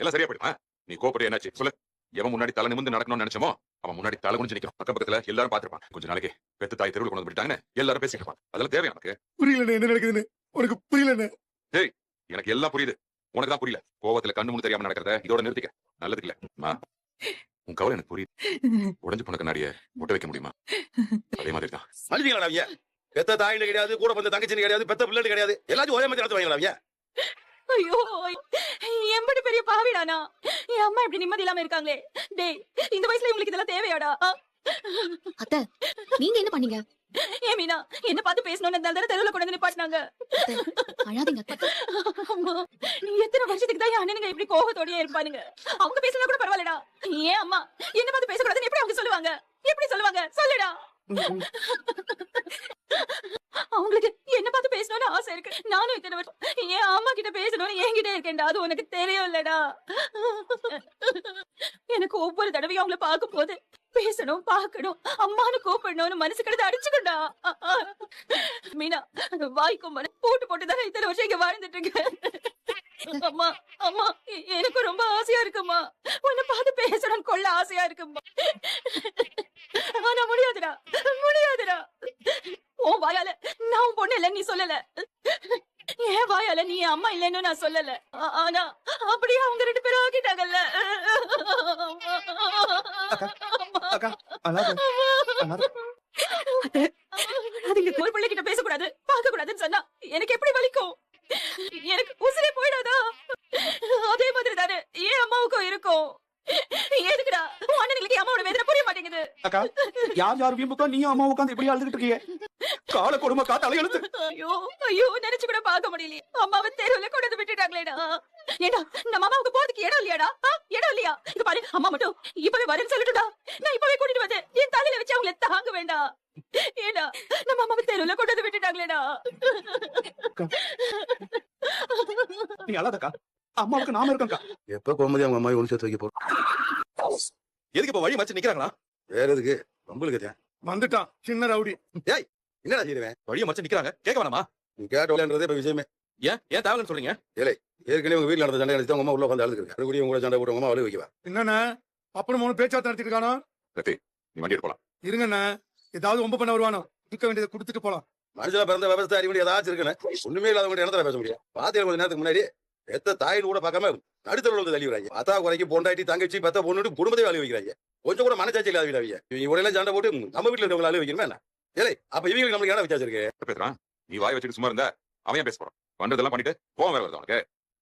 எல்லாம் சரியா போயிடுமா? நீ கோபப்படி என்னாச்சு? சொல்லு. எவன் முன்னாடி தலை நிமிந்து நடக்கணும்னு நினைச்சோமோ அவன் முன்னாடி தலை குனிஞ்சு நிற்கும் பக்கம் பக்கத்துல எல்லாரும் பாத்துருப்பாங்க கொஞ்ச நாளைக்கு பெத்து தாய் தெருவில் கொண்டு வந்து விட்டாங்கன்னு எல்லாரும் பேசிட்டு இருப்பாங்க அதெல்லாம் தேவை எனக்கு புரியலண்ணே என்ன நடக்குதுன்னு? உனக்கு புரியலண்ணே. எனக்கு எல்லாம் புரியுது. உனக்கு தான் புரியல. கோவத்துல கண்ணு முன்னு தெரியாம நடக்கிறத இதோட நிறுத்திக்க. நல்லதுக்கு இல்ல. உன் கவலை எனக்கு புரியுது. உடஞ்சு போன கண்ணாடிய ஒட்ட வைக்க முடியுமா? அதே மாதிரி தான். அவங்க பெத்த தாயின்னு கிடையாது கூட பிறந்த தங்கச்சின்னு கிடையாது பெத்த பிள்ளைன்னு கிடையாது. எல்லாத்தையும் ஒரே மாதிரி நடத்து வாங்களா அவங்க ஐயோ எம்படி பெரிய பாவிடானா? என் அம்மா இப்படி நிம்மதி இல்லாம இருக்காங்களே. டேய் இந்த வயசுல இவங்களுக்கு இதெல்லாம் தேவையாடா? அத்தை நீங்க என்ன பண்ணீங்க? ஏன் மீனா என்ன பார்த்து பேசணும்னு இருந்தாலும் தெருவுல கொண்டு வந்து நிப்பாட்டினாங்க. அழாதீங்க அத்தை. அம்மா நீ எத்தனை வருஷத்துக்கு தான் என் அண்ணனுங்க இப்படி கோபத்தோடயே இருப்பானுங்க? அவங்க பேசினா கூட பரவாயில்லடா. ஏன் அம்மா என்ன பார்த்து பேசக்கூடாதுன்னு எப்படி அவங்க சொல்லுவாங்க? எப்படி சொல்லுவாங்க? சொல்லுடா. அவங்களுக்கு என்ன பார்த்து பேசணும்னு ஆசை இருக்கு. நானும் இத்தனை வருஷம் என் அம்மா கிட்ட பேசணும்னு என்கிட்ட இருக்கேன்டா. அது உனக்கு தெரியும் இல்லடா எனக்கு ஒவ்வொரு தடவையும் அவங்கள பார்க்கும் போது பேசணும் பார்க்கணும் அம்மானு கூப்பிடணும்னு மனசு கிடந்து அடிச்சுக்கண்டா மீனா வாய்க்கும் மன போட்டு போட்டு தானே இத்தனை வருஷம் இங்க வாழ்ந்துட்டு இருக்கேன் அம்மா அம்மா எனக்கு ரொம்ப ஆசையா இருக்குமா உன்னை பார்த்து பேசணும்னு கொள்ள ஆசையா இருக்குமா ஆனா முடியாதுடா முடியாதுடா உன் வாயால நான் உன் பொண்ணு இல்லைன்னு நீ சொல்லல என் வாயால நீ அம்மா இல்லைன்னு நான் சொல்லல. ஆனா அப்படியே அவங்க ரெண்டு பேரும் அழாத அதுங்க ஒரு பிள்ளை கிட்ட பேசக்கூடாது பார்க்க கூடாதுன்னு சொன்னா எனக்கு எப்படி வலிக்கும்? எனக்கு உசிரே போயிடாதா? அதே மாதிரி தானே ஏன் அம்மாவுக்கும் இருக்கும்? எதுக்குடா? என் அம்மாவோட வேதனை புரிய மாட்டேங்குது. அக்கா யார் யார் வீம்புக்கோ நீயும் அம்மா உட்காந்து இப்படி அழுதுகிட்டு இருக்கீங்க? கால கொடுமை காத்தால எழுத்து ஐயோ ஐயோ நினைச்சு கூட பார்க்க முடியலையே. அம்மாவை தெருவுல கொண்டு வந்து விட்டுட்டாங்களேடா. ஏடா நம்ம அம்மாவுக்கு போறதுக்கு இடம் இல்லையாடா? இடம் இல்லையா? இது பாரு அம்மா மட்டும் இப்பவே வரேன்னு சொல்லட்டுடா நான் இப்பவே கூட்டிட்டு வந்து என் தலையில வச்சு அவங்கள தாங்க வேண்டாம் ஏடா நம்ம அம்மாவை தெருவுல கொண்டு வந்து விட்டுட்டாங்களேடா. நீ அழாதக்கா. அம்மாவுக்கு நாம இருக்கோம்க்கா. எப்ப கோமதி அவங்க அம்மாவை ஒன்று சேர்த்து வைக்க போறோம்? எதுக்கு இப்ப வழி மச்சு நிக்கிறாங்களா? வேற எதுக்கு? உங்களுக்கு வந்துட்டான் சின்ன ரவுடி. என்னடா செய்வேன் வழிய மச்சு நிக்கிறாங்க கேட்க வேணாமா நீ கேட்டோன்றதே இப்ப விஷயமே ஏன் ஏன் தேவைன்னு சொல்றீங்க ஏற்கனவே உங்க வீட்டுல நடந்த சண்டை நடத்தி உங்க அம்மா உள்ள உட்காந்து அழுதுருக்கு மறுபடியும் உங்க கூட சண்டை போட்டு உங்க அம்மா அழுக வைக்கவா என்னண்ணே அப்புறம் மூணு பேச்சாத்த நடத்திட்டு இருக்கானோ நீ வண்டி போலாம் இருங்கண்ணே ஏதாவது ஒம்ப பண்ண வருவானோ இருக்க வேண்டியதை கொடுத்துட்டு போலாம் மனுஷனா பிறந்த விவசாய அறிவு ஏதாச்சும் இருக்குன்னு ஒண்ணுமே இல்லாதவங்க இடத்துல பேச முடியும் பாத்தீங்க கொஞ்ச நேரத்துக்கு முன்னாடி எத்த தாயின் கூட பார்க்காம நடுத்தரவு வந்து தள்ளி விடுறாங்க அத்தா குறைக்கு பொண்டாட்டி தங்கச்சி பெத்த பொண்ணு குடும்பத்தையும் அழுக வைக்கிறாங்க கொஞ்சம் கூட மனச்சாட்சி இல்லாத வீடாவிய இவங்க உடனே சண்டை போட்டு நம்ம வீட்டுல இருக்கவங்க அழுக வைக்கணுமா என்ன ஏலே அப்ப இவங்களுக்கு நம்மளுக்கு என்ன வித்தியாசம் இருக்கு? பேசுறான்? நீ வாய் வச்சுட்டு சும்மா இருந்தா அவன் ஏன் பேச போறான்? பண்றதெல்லாம் பண்ணிட்டு போக வேற வருது உனக்கு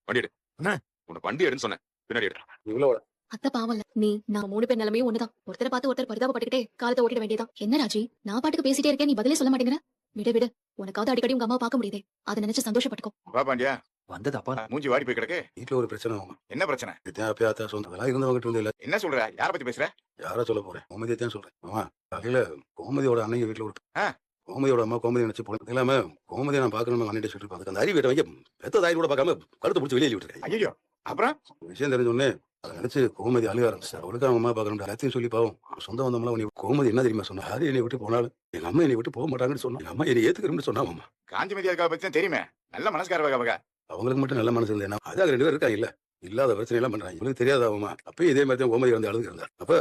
வண்டி எடு. அண்ணா. உனக்கு வண்டி எடுன்னு சொன்னேன். பின்னாடி எடு இவ்வளவு அத்தை பாவம்ல நீ நான் மூணு பேர் நிலைமையும் ஒண்ணுதான். ஒருத்தரை பார்த்து ஒருத்தர் பரிதாபப்பட்டுக்கிட்டே காலத்தை ஓட்டிட வேண்டியதான் என்ன ராஜி? நான் பாட்டுக்கு பேசிட்டே இருக்கேன் நீ பதிலே சொல்ல மாட்டேங்கிற? விடு விடு. உனக்காவது அடிக்கடி உங்க அம்மா பார்க்க முடியுதே. அதை நினைச்சு சந்தோஷப்பட்டுக்கோ. வா பாண்டியா. வந்தது அப்பா மூஞ்சி வாடி போய் கிடக்கு. வீட்டுல ஒரு பிரச்சனை ஆகும்? என்ன பிரச்சனை? பேத்தா சொந்தம் அதெல்லாம் இருந்தவங்க வந்து இல்ல. என்ன சொல்ற? யார பத்தி பேசுற? யாரா சொல்ல போறேன். கோமதியை தான் சொல்றேன். ஆமா காலையில கோமதியோட அண்ணன் வீட்டுல ஒரு ஆ. கோமதியோட அம்மா கோமதி நினைச்சு போல இல்லாம கோமதியை நான் பாக்கணும் அண்ணன் சொல்லிட்டு அதுக்கு அந்த அறிவிட்ட வைக்க பெத்த தாய் கூட பார்க்காம கழுத்து பிடிச்சி வெளியே விட்டுருக்கேன் ஐயோ அப்புறம்? விஷயம் தெரிஞ்ச உடனே அதை நினைச்சு கோமதி அழுக ஆரம்பிச்சார் அவளுக்கு அவங்க அம்மா பார்க்கணும் எல்லாத்தையும் சொல்லி பாவம். அவன் சொந்த வந்தோம்ல உன்னை கோமதி என்ன தெரியுமா சொன்னா? யாரு என்னை விட்டு போனாலும் எங்க அம்மா என்னை விட்டு போக மாட்டாங்கன்னு சொன்னா. எங்க அம்மா என்னை ஏத்துக்கிறோம்னு சொன்னா அம்மா காஞ்சி மதியா பத்தி தான் தெரியுமே. நல்ல மனசுக்கார அவங்க அவங்களுக்கு மட்டும் நல்ல மனசு இருந்தேன் அதான் ரெண்டு பேர் இருக்காங்க இல்ல. இல்லாத பிரச்சனை எல்லாம் பண்றாங்க. இவங்களுக்கு தெரியாத அவமா அப்பயும் இதே மாதிரி தான் கோமதி வந்து அழுது இருந்தார் அப்ப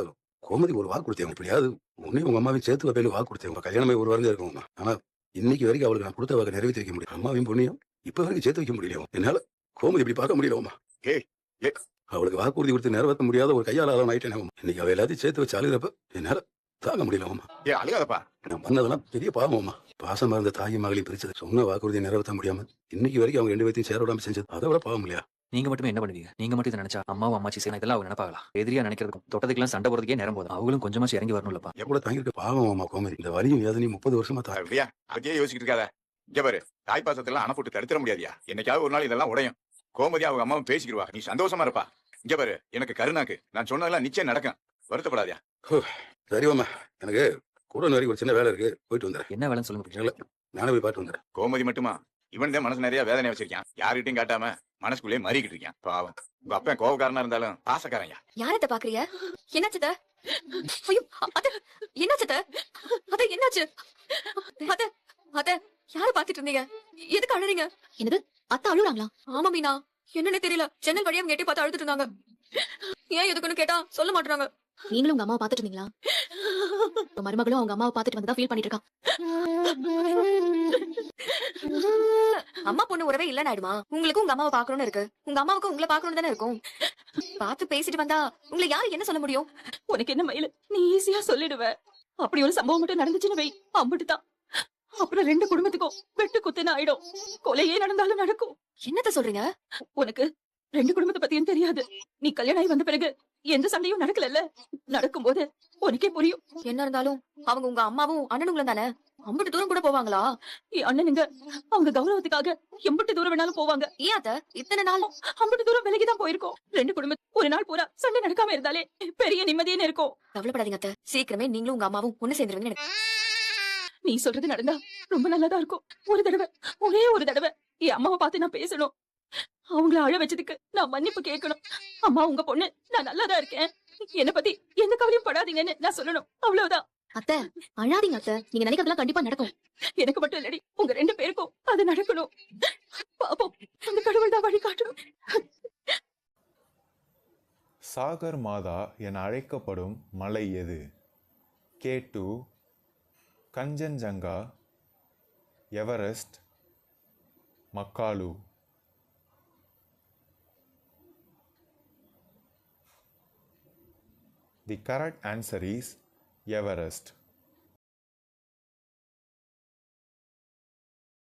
கோமதி ஒரு வாக்கு கொடுத்தேன். இப்படியாவது உன்னையும் உங்க அம்மாவையும் சேர்த்து வைப்பேன்னு வாக்கு கொடுத்தேன். உங்க கல்யாணமே ஒரு வாரம் இருக்கும்மா ஆனா இன்னைக்கு வரைக்கும் அவளுக்கு நான் கொடுத்த வாக்கு நிறைவேற்றி வைக்க முடியும் அம்மாவையும் பொண்ணையும் இப்ப வரைக்கும் சேர்த்து வைக்க முடியல என்னால கோமதி இப்படி பார்க்க முடியலம்மா ஏய், ஏய். அவளுக்கு வாக்குறுதி கொடுத்து நிறைவேற்ற முடியாத ஒரு கையாளாதான் ஆயிட்டேன் இன்னைக்கு அவ எல்லாத்தையும் சேர்த்து வச்சு அழுகிறப்ப என்னால தாங்க முடியலம்மா ஏ அழுகாதப்பா. நான் பண்ணதெல்லாம் பெரிய பாவம்மா பாசமா இருந்த தாயும் மகளையும் பிரிச்சது சொன்ன வாக்குறுதியை நிறைவேற்ற முடியாம இன்னைக்கு வரைக்கும் அவங்க ரெண்டு பேர்த்தையும் சேர விடாம செஞ்சது. அதை விட பாவம் இல்லையா? நீங்க மட்டுமே என்ன பண்ணுவீங்க? நீங்க மட்டும் இதை நினைச்சா அம்மாவும் அம்மாச்சி செய்யணும் இதெல்லாம் அவங்க நினைப்பாங்களா? எதிரியா நினைக்கிறதுக்கும் தொட்டதுக்கெல்லாம் சண்டை போறதுக்கே நேரம் போதும். அவங்களும் கொஞ்சமாச்சு இறங்கி வரணும்லப்பா எவ்வளவு தாங்கிருக்க பாவம் அம்மா கோமதி. இந்த வலியும் வேதனையும் முப்பது வருஷமா தா அப்படியா? அதையே யோசிக்கிட்டு இருக்காத. இங்க பாரு தாய் பாசத்தெல்லாம் அணை போட்டு தடுத்துட முடியாதியா? என்னைக்காவது ஒரு நாள் இதெல்லாம் உடையும். கோமதி அவங்க அம்மாவும் பேசிக்கிடுவா நீ சந்தோஷமா இருப்பா. இங்க பாரு எனக்கு கருணாக்கு. நான் சொன்னதெல்லாம் நிச்சயம் நடக்கும். வருத்தப்படாதியா. சரிவாம்மா எனக்கு கூட வரைக்கும் ஒரு சின்ன வேலை இருக்கு. போயிட்டு வந்துடுறேன் என்ன வேலைன்னு சொல்லுங்க இல்ல நானே போய் பார்த்து வந்துடுறேன் கோமதி மட்டுமா? இவன் தான் மனசு நிறைய வேதனை வச்சிருக்கான். யாருகிட்டையும் காட்டாம மனசுக்குள்ளே மறிக்கிட்டு இருக்கான். பாவம். உங்க அப்பா கோவக்காரனா இருந்தாலும் பாசக்காரன் யாரத்த பாக்குறிய? என்னாச்சு ஐயோ அத என்னாச்சு அத என்னாச்சு? அத அத யார பாத்துட்டு இருந்தீங்க? எதுக்கு அழறீங்க? என்னது? அத்தை அழுறாங்களா ஆமா மீனா. என்னன்னே தெரியல. ஜன்னல் வழியா எட்டி பார்த்து அழுதுட்டு இருந்தாங்க. ஏன் எதுக்குன்னு கேட்டா சொல்ல மாட்டாங்க நீங்களும் உங்க அம்மாவை பாத்துட்டு இருந்தீங்களா? உங்க மருமகளும் அவங்க அம்மாவை பாத்துட்டு வந்ததா ஃபீல் பண்ணிட்டு இருக்கான். அம்மா பொண்ணு உறவே இல்லன்னு ஆயிடுமா? உங்களுக்கு உங்க அம்மாவை பாக்கணும்னு இருக்கு. உங்க அம்மாவுக்கு உங்களை பாக்கணும்னு தானே இருக்கும்? பார்த்து பேசிட்டு வந்தா உங்களை யாரு என்ன சொல்ல முடியும்? உனக்கு என்ன மயில? நீ ஈஸியா சொல்லிடுவ. அப்படி ஒரு சம்பவம் மட்டும் நடந்துச்சுன்னு வை. அம்பிட்டுதான். அப்புறம் ரெண்டு குடும்பத்துக்கும் வெட்டு குத்துன்னு ஆயிடும். கொலையே நடந்தாலும் நடக்கும். என்னத்த சொல்றீங்க? உனக்கு ரெண்டு குடும்பத்தை பத்தியும் தெரியாது. நீ கல்யாணம் ஆகி வந்த பிறகு எந்த சண்டையும் நடக்கலல்ல. நடக்கும்போது உனக்கே புரியும். என்ன இருந்தாலும் அவங்க உங்க அம்மாவும் அண்ணனுங்களும் தானே? அம்பிட்டு தூரம் கூட போவாங்களா? அண்ணனுங்க அவங்க கௌரவத்துக்காக எம்பிட்டு தூரம் வேணாலும் போவாங்க. ஏன் அத்த? இத்தனை நாள்? அம்பிட்டு தூரம் விலகிதான் போயிருக்கோம். ரெண்டு குடும்பம் ஒரு நாள் பூரா சண்டை நடக்காம இருந்தாலே பெரிய நிம்மதியே இருக்கும். கவலைப்படாதீங்க அத்த. சீக்கிரமே நீங்களும் உங்க அம்மாவும் ஒண்ணு சேர்ந்துருவீங்க எனக்கு நீ சொல்றது நடந்தா ரொம்ப நல்லதா இருக்கும். ஒரு தடவை ஒரே ஒரு தடவை. என் அம்மாவை பார்த்து நான் பேசணும். அவங்கள அழ வச்சதுக்கு நான் மன்னிப்பு கேட்கணும். அம்மா உங்க பொண்ணு நான் நல்லாதான் இருக்கேன். என்ன பத்தி எந்த கவலையும் படாதீங்கன்னு நான் சொல்லணும். அவ்வளவுதான். அத்தை அழாதீங்க அத்தை. நீங்க நினைக்கிறதெல்லாம் கண்டிப்பா நடக்கும். எனக்கு மட்டும் இல்லடி. உங்க ரெண்டு பேருக்கும் அது நடக்கணும். பாப்போம். அந்த கடவுள் தான் வழி காட்டணும். சாகர் மாதா என அழைக்கப்படும் மலை எது? K two Kanchenjunga Everest Makalu. The correct answer is Everest.